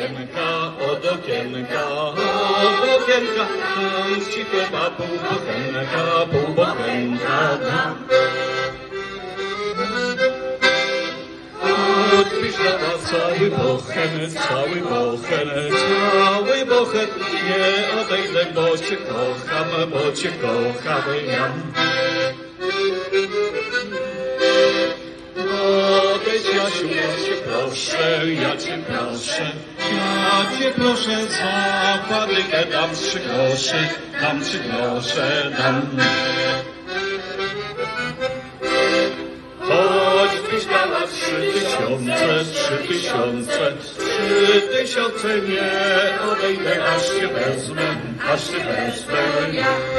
okienka, od okienka, od okienka, dam ci pół bochenka, pół nas cały bochen, cały bochen, cały bochen, nie odejdę, bo cię kocham, bo cię kocham ja. Ja cię proszę, ja cię proszę, ja cię proszę, za padykę dam trzy grosze, dam trzy grosze, dam. Chodź, dała trzy tysiące, trzy tysiące, trzy tysiące, nie odejdę, aż się wezmę, aż się wezmę ja.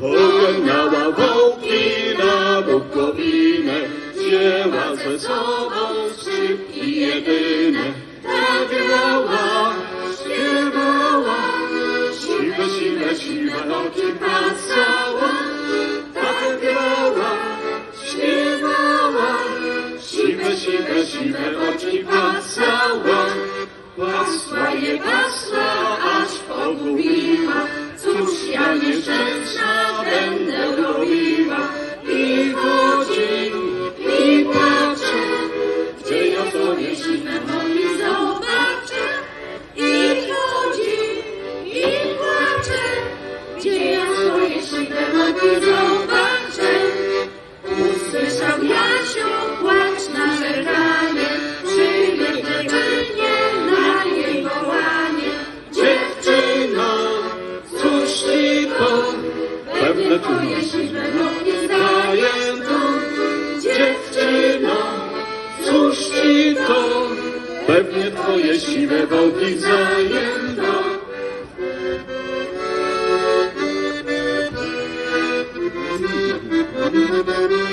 Pognała wołki na Bukowinę, wzięła ze sobą jedyne. Tak grała, śpiewała, siwe, siwe, siwe oczy pasała. Siwe, siwe, oczy pasała. Pasła je pasła, aż pogubiła. Cóż ja nieszczęsna Twoje siwe nogi zdaję tu. Dziewczyno, cóż ci to? Pewnie twoje siwe nogi zajęto. Gdybyś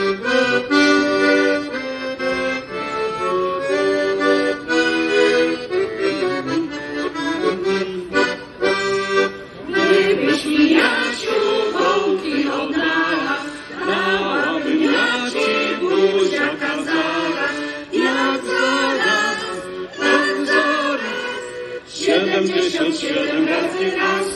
tysiąc siedemnaście nas